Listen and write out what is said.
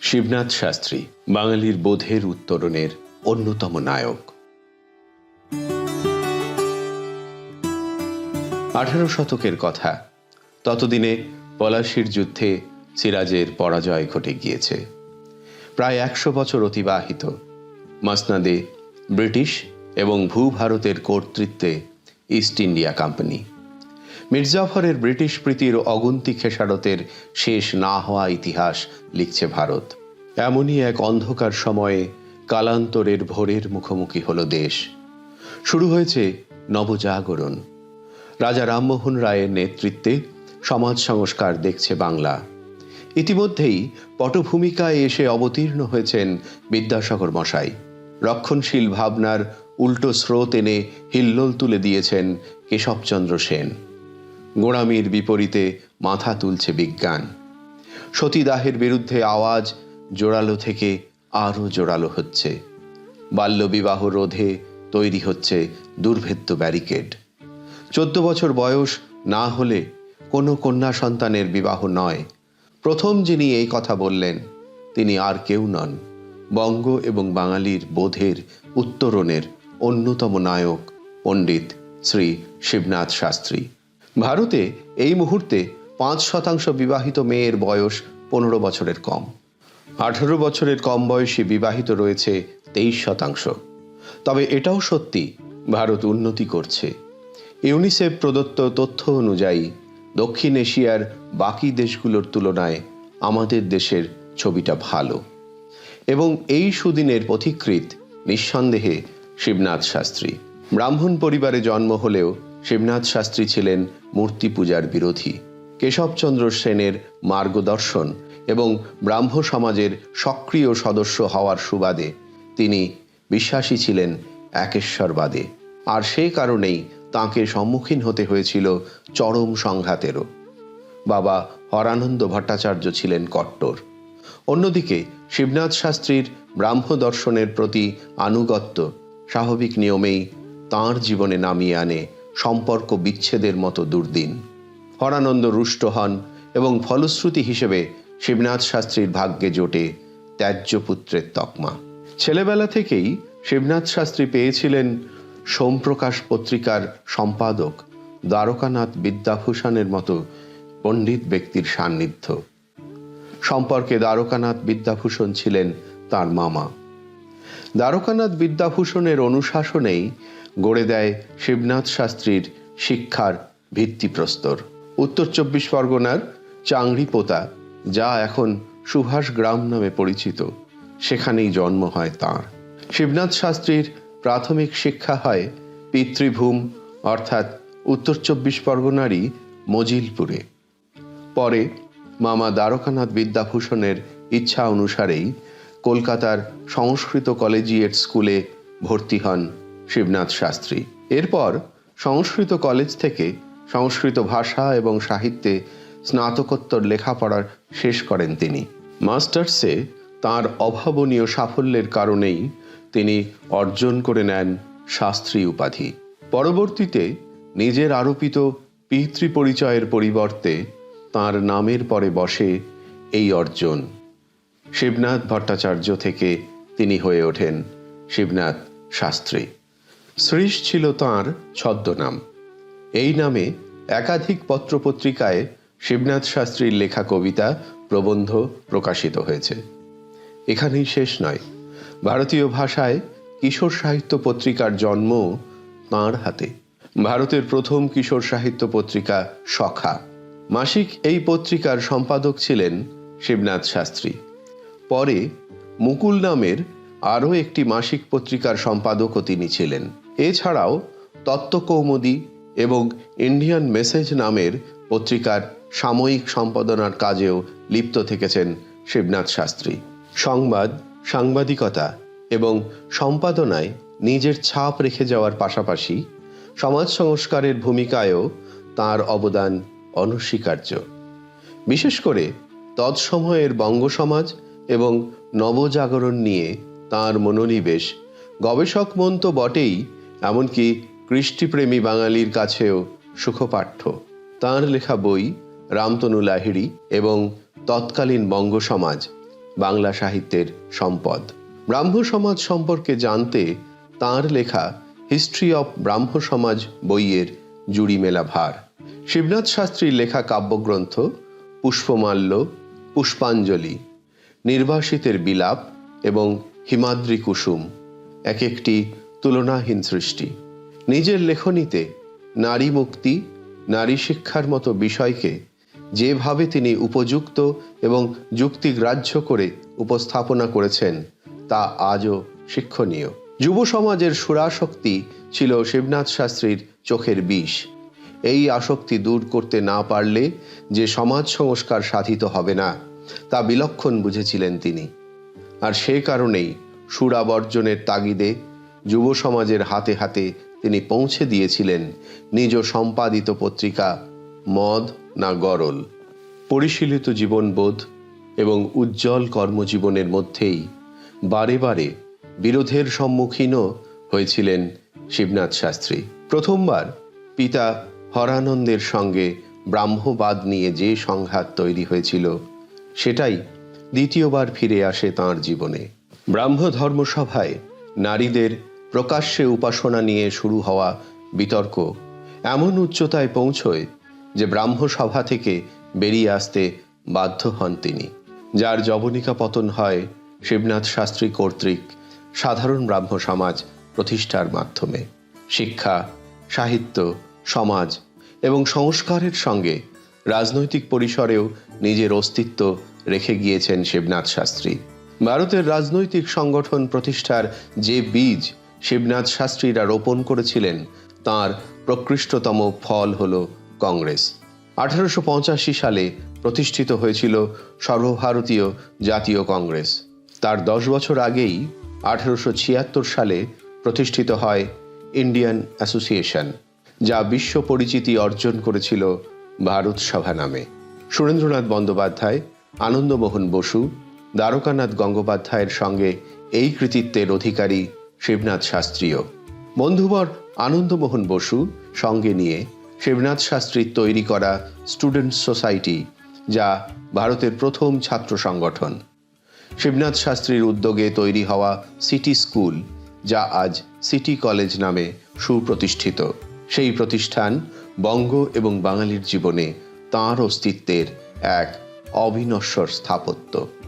শিবনাথ শাস্ত্রী, বাঙালির বোধের উত্তরণের অন্যতম নায়ক। আঠারো শতকের কথা, ততদিনে পলাশির যুদ্ধে সিরাজের পরাজয় ঘটে গিয়েছে। প্রায় একশো বছর অতিবাহিত, মাসনাদে ব্রিটিশ এবং ভূভারতের কর্তৃত্বে ইস্ট ইন্ডিয়া কোম্পানি। মির্জাফরের ব্রিটিশ প্রীতির অগুন্তি খেসারতের শেষ না হওয়া ইতিহাস লিখছে ভারত। এমনই এক অন্ধকার সময়ে কালান্তরের ভোরের মুখোমুখি হল দেশ। শুরু হয়েছে নবজাগরণ। রাজা রামমোহন রায়ের নেতৃত্বে সমাজ সংস্কার দেখছে বাংলা। ইতিমধ্যেই পটভূমিকায় এসে অবতীর্ণ হয়েছেন বিদ্যাসাগর মশাই। রক্ষণশীল ভাবনার উল্টো স্রোত এনে হিল্লোল তুলে দিয়েছেন কেশবচন্দ্র সেন। গোড়ামির বিপরীতে মাথা তুলছে বিজ্ঞান। সতীদাহের বিরুদ্ধে আওয়াজ জোরালো থেকে আরও জোরালো হচ্ছে। বাল্যবিবাহ রোধে তৈরি হচ্ছে দুর্ভেদ্য ব্যারিকেড। চোদ্দ বছর বয়স না হলে কোনো কন্যা সন্তানের বিবাহ নয়। প্রথম যিনি এই কথা বললেন, তিনি আর কেউ নন। বঙ্গ এবং বাঙালির বোধের উত্তরণের অন্যতম নায়ক পণ্ডিত শ্রী শিবনাথ শাস্ত্রী। ভারতে এই মুহূর্তে পাঁচ শতাংশ বিবাহিত মেয়ের বয়স পনেরো বছরের কম। আঠারো বছরের কম বয়সী বিবাহিত রয়েছে তেইশ শতাংশ। তবে এটাও সত্যি, ভারত উন্নতি করছে। ইউনিসেফ প্রদত্ত তথ্য অনুযায়ী, দক্ষিণ এশিয়ার বাকি দেশগুলোর তুলনায় আমাদের দেশের ছবিটা ভালো। এবং এই সুদিনের পথিকৃত নিঃসন্দেহে শিবনাথ শাস্ত্রী। ব্রাহ্মণ পরিবারে জন্ম হলেও শিবনাথ শাস্ত্রী ছিলেন মূর্তি পূজার বিরোধী। কেশবচন্দ্র সেনের মার্গদর্শন এবং ব্রাহ্ম সমাজের সক্রিয় সদস্য হওয়ার সুবাদে তিনি বিশ্বাসী ছিলেন একেশ্বরবাদে। আর সেই কারণেই তাঁকে সম্মুখীন হতে হয়েছিল চরম সংঘাতেরও। বাবা হরানন্দ ভট্টাচার্য ছিলেন কট্টর। অন্যদিকে শিবনাথ শাস্ত্রীর ব্রাহ্ম দর্শনের প্রতি আনুগত্য স্বাভাবিক নিয়মেই তাঁর জীবনে নামিয়ে আনে সম্পর্ক বিচ্ছেদের মতো দুর্দিন। হরানন্দ রুষ্ট হন এবং ফলশ্রুতি হিসেবে শিবনাথ শাস্ত্রীর ভাগ্যে জোটে ত্যায্য পুত্রের তকমা। ছেলেবেলা থেকেই শিবনাথ শাস্ত্রী পেয়েছিলেন সোমপ্রকাশ পত্রিকার সম্পাদক দ্বারকানাথ বিদ্যাভূষণের মতো পণ্ডিত ব্যক্তির সান্নিধ্য। সম্পর্কে দ্বারকানাথ বিদ্যাভূষণ ছিলেন তার মামা। দ্বারকানাথ বিদ্যাভূষণের অনুশাসনেই গড়ে দেয় শিবনাথ শাস্ত্রীর শিক্ষার ভিত্তিপ্রস্তর। উত্তর চব্বিশ পরগনার চাংড়ি পোতা যা এখন সুভাষ গ্রাম নামে পরিচিত, সেখানেই জন্ম হয় তাঁর। শিবনাথ শাস্ত্রীর প্রাথমিক শিক্ষা হয় পিতৃভূম, অর্থাৎ উত্তর চব্বিশ পরগনারই মজিলপুরে। পরে মামা দ্বারকানাথ বিদ্যাভূষণের ইচ্ছা অনুসারেই কলকাতার সংস্কৃত কলেজিয়েট স্কুলে ভর্তি হন শিবনাথ শাস্ত্রী। এরপর সংস্কৃত কলেজ থেকে সংস্কৃত ভাষা এবং সাহিত্যে স্নাতকোত্তর লেখাপড়া শেষ করেন তিনি। মাস্টার্সে তার অভাবনীয় সাফল্যের কারণেই তিনি অর্জন করে নেন শাস্ত্রী উপাধি। পরবর্তীতে নিজের আরোপিত পিতৃ পরিচয়ের পরিবর্তে তার নামের পরে বসে এই অর্জন। শিবনাথ ভট্টাচার্য থেকে তিনি হয়ে ওঠেন শিবনাথ শাস্ত্রী। শ্রীশ ছিল তাঁর ছদ্মনাম। এই নামে একাধিক পত্রপত্রিকায় শিবনাথ শাস্ত্রীর লেখা কবিতা প্রবন্ধ প্রকাশিত হয়েছে। এখানেই শেষ নয়। ভারতীয় ভাষায় কিশোর সাহিত্য পত্রিকার জন্ম তাঁর হাতে। ভারতের প্রথম কিশোর সাহিত্য পত্রিকা সখা। মাসিক এই পত্রিকার সম্পাদক ছিলেন শিবনাথ শাস্ত্রী। পরে মুকুল নামের আরও একটি মাসিক পত্রিকার সম্পাদকও তিনি ছিলেন। এছাড়াও তত্ত্বকৌমুদী এবং ইন্ডিয়ান মেসেজ নামের পত্রিকার সাময়িক সম্পাদনার কাজেও লিপ্ত থেকেছেন শিবনাথ শাস্ত্রী। সংবাদ, সাংবাদিকতা এবং সম্পাদনায় নিজের ছাপ রেখে যাওয়ার পাশাপাশি সমাজ সংস্কারের ভূমিকায়ও তার অবদান অনস্বীকার্য। বিশেষ করে তৎসময়ের বঙ্গ সমাজ এবং নবজাগরণ নিয়ে তার মনোনিবেশ। গবেষক মন তো বটেই, এমনকি কৃষ্টিপ্রেমী বাঙালির কাছেও সুখপাঠ্য। তাঁর লেখা বই, রামতনু লাহিড়ি এবং তৎকালীন বঙ্গ সমাজ, বাংলা সাহিত্যের সম্পদ। ব্রাহ্ম সমাজ সম্পর্কে জানতে তার লেখা হিস্ট্রি অফ ব্রাহ্ম সমাজ বইয়ের জুড়ি মেলা ভার। শিবনাথ শাস্ত্রীর লেখা কাব্যগ্রন্থ, পুষ্পমাল্য, পুষ্পাঞ্জলি নির্বাসিতের বিলাপ এবং হিমাদ্রি কুসুম, এক একটি তুলনাহীন সৃষ্টি। নিজের লেখনীতে নারী মুক্তি, নারী শিক্ষার মতো বিষয়কে যেভাবে তিনি উপযুক্ত এবং যুক্তিগ্রাহ্য করে উপস্থাপনা করেছেন, তা আজও শিক্ষণীয়। যুব সমাজের সুরাশক্তি ছিল শিবনাথ শাস্ত্রীর চোখের বিষ। এই আসক্তি দূর করতে না পারলে যে সমাজ সংস্কার সাধিত হবে না, তা বিলক্ষণ বুঝেছিলেন তিনি। আর সে কারণেই সুরাবর্জনের তাগিদে যুব সমাজের হাতে হাতে তিনি পৌঁছে দিয়েছিলেন নিজ সম্পাদিত পত্রিকা মদ না গরল। পরিশীলিত জীবনবোধ এবং উজ্জ্বল কর্মজীবনের মধ্যেই বারে বারে বিরোধের সম্মুখীনও হয়েছিলেন শিবনাথ শাস্ত্রী। প্রথমবার পিতা হরানন্দের সঙ্গে ব্রাহ্মবাদ নিয়ে যে সংঘাত তৈরি হয়েছিল, সেটাই দ্বিতীয়বার ফিরে আসে তাঁর জীবনে। ব্রাহ্ম ধর্মসভায় নারীদের প্রকাশ্যে উপাসনা নিয়ে শুরু হওয়া বিতর্ক এমন উচ্চতায় পৌঁছয় যে ব্রাহ্ম সভা থেকে বেরিয়ে আসতে বাধ্য হন তিনি। যার জবনিকা পতন হয় শিবনাথ শাস্ত্রী কর্তৃক সাধারণ ব্রাহ্ম সমাজ প্রতিষ্ঠার মাধ্যমে। শিক্ষা, সাহিত্য, সমাজ এবং সংস্কারের সঙ্গে রাজনৈতিক পরিসরেও নিজের অস্তিত্ব রেখে গিয়েছেন শিবনাথ শাস্ত্রী। ভারতের রাজনৈতিক সংগঠন প্রতিষ্ঠার যে বীজ শিবনাথ শাস্ত্রীরা রোপণ করেছিলেন, তার প্রকৃষ্টতম ফল হল কংগ্রেস। আঠারোশো সালে প্রতিষ্ঠিত হয়েছিল সর্বভারতীয় জাতীয় কংগ্রেস। তার দশ বছর আগেই আঠারোশো ছিয়াত্তর সালে প্রতিষ্ঠিত হয় ইন্ডিয়ান অ্যাসোসিয়েশন, যা বিশ্ব পরিচিতি অর্জন করেছিল ভারত সভা নামে। সুরেন্দ্রনাথ বন্দ্যোপাধ্যায় আনন্দমোহন বসু, দ্বারকানাথ গঙ্গোপাধ্যায়ের সঙ্গে এই কৃতিত্বের অধিকারী শিবনাথ শাস্ত্রীও বন্ধুবর আনন্দমোহন বসু সঙ্গে নিয়ে শিবনাথ শাস্ত্রীর তৈরি করা স্টুডেন্ট সোসাইটি, যা ভারতের প্রথম ছাত্র সংগঠন। শিবনাথ শাস্ত্রীর উদ্যোগে তৈরি হওয়া সিটি স্কুল, যা আজ সিটি কলেজ নামে সুপ্রতিষ্ঠিত। সেই প্রতিষ্ঠান বঙ্গ এবং বাঙালির জীবনে তাঁর অস্তিত্বের এক অবিনশ্বর স্থাপত্য।